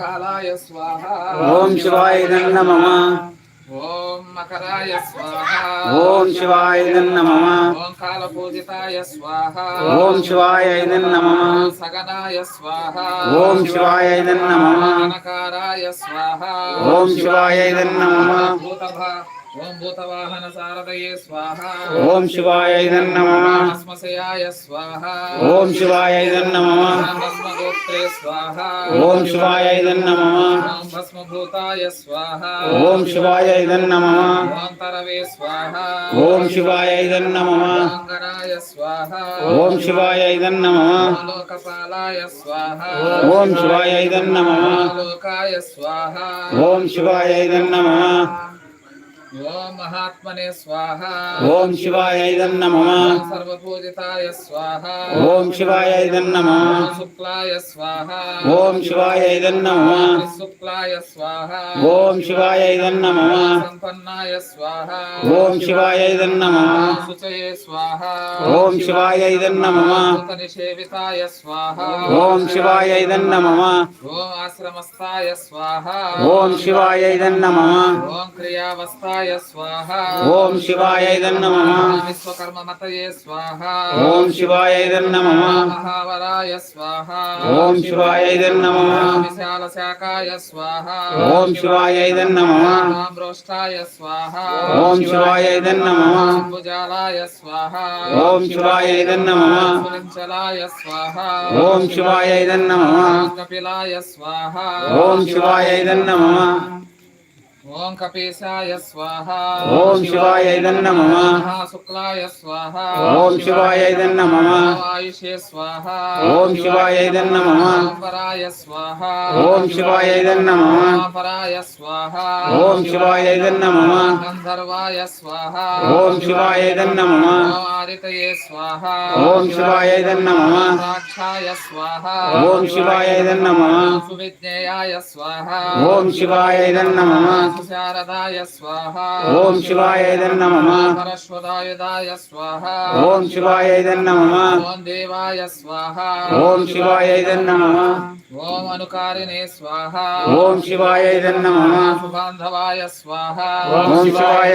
కాలాయ స్వాహ ఓం శివాయ నమ ఓం మకరాయ స్వాహ ఓం శివాయ నమ ఓం కాలపూజితాయ స్వాహ। ఓం శివాయ నమ సగనాయ స్వాహ। ఓం శివాయ నమ అనకారాయ స్వాహ। ఓం శివాయ నమ ఓం భూతవాహన సారదయే స్వాహ। ఓం శివాయ నమ భస్మశయాయ స్వాహ। ఓం శివాయ నమ భస్మగోత్రే స్వాహ। ఓం శివాయ నమ ఓం భస్మభూతాయ స్వాహ। ఓం శివాయ నమ ఓం తరవే స్వాహ. ఓం శివాయ నమ. అంగరాయ స్వాహ. ఓం శివాయ నమ. ఓం లోకపాలాయ స్వాహ. ఓం శివాయ నమ. ఓం శివాయ నమ. ఓం మహాత్మనే స్వాహ. ఓం శివాయ నమ. ఓం సర్వపూజితాయ స్వాహ. ఓం శివాయ నమ. ఓం శుక్లాయ స్వాహ. ఓం శివాయ నమ. శుక్లాయ స్వాహ. ఓం శివాయ నమ. సంపన్నాయ స్వాహ. ఓం శివాయ నమ. ఓం శుచయే స్వాహ. ఓం శివాయ నమ. భూత నిషేవితాయ స్వాహ. ఓం శివాయ నమ. ఓం ఆశ్రమస్థాయ స్వాహ. ఓం శివాయ నమ. ఓం క్రియావస్థాయ ఓం శివాయ నమ। ఓం విశ్వకర్మమతయే స్వాహ। ఓం శివాయ నమ। ఓం మహావరాయ స్వాహ। ఓం శివాయ నమ। ఓం విశాల శాఖాయ స్వాహ। ఓం శివాయ నమ। ఓం రోష్టాయ స్వాహ। ఓం శివాయ నమ। ఓం భుజాలాయ స్వాహ। ఓం శివాయ నమ। సులించలాయ స్వాహ। ఓం శివాయ నమ। ఓం కపిలాయ స్వాహ ఓం కపీశాయ స్వాహ ఓం శివాయ నమ మహాశుక్లాయ స్వాహ ఓం శివాయ నమ ఆయుషే స్వాహ ఓం శివాయ నమ పరాయ స్వాహ ఓం శివాయ నమ పరాయ స్వాహ ఓం శివాయ నమ గంధర్వాయ స్వాహ ఓం శివాయ నమ ఆదితయే స్వాహ ఓం శివాయ నమ సాక్షాయ స్వాహ ఓం శివాయ నమ సువిజ్ఞేయాయ స్వాహ ఓం శివాయ నమ శారదాయ స్వాహ ఓం శివాయ నమ. పరశ్వదాయుధాయ స్వాహ। ఓం శివాయ నమ. ఓం దేవాయ స్వాహ। ఓం శివాయ నమ. ఓం అనుకారిణే స్వాహ। ఓం శివాయ నమ. శుభాంధవాయ స్వాహ। ఓం శివాయ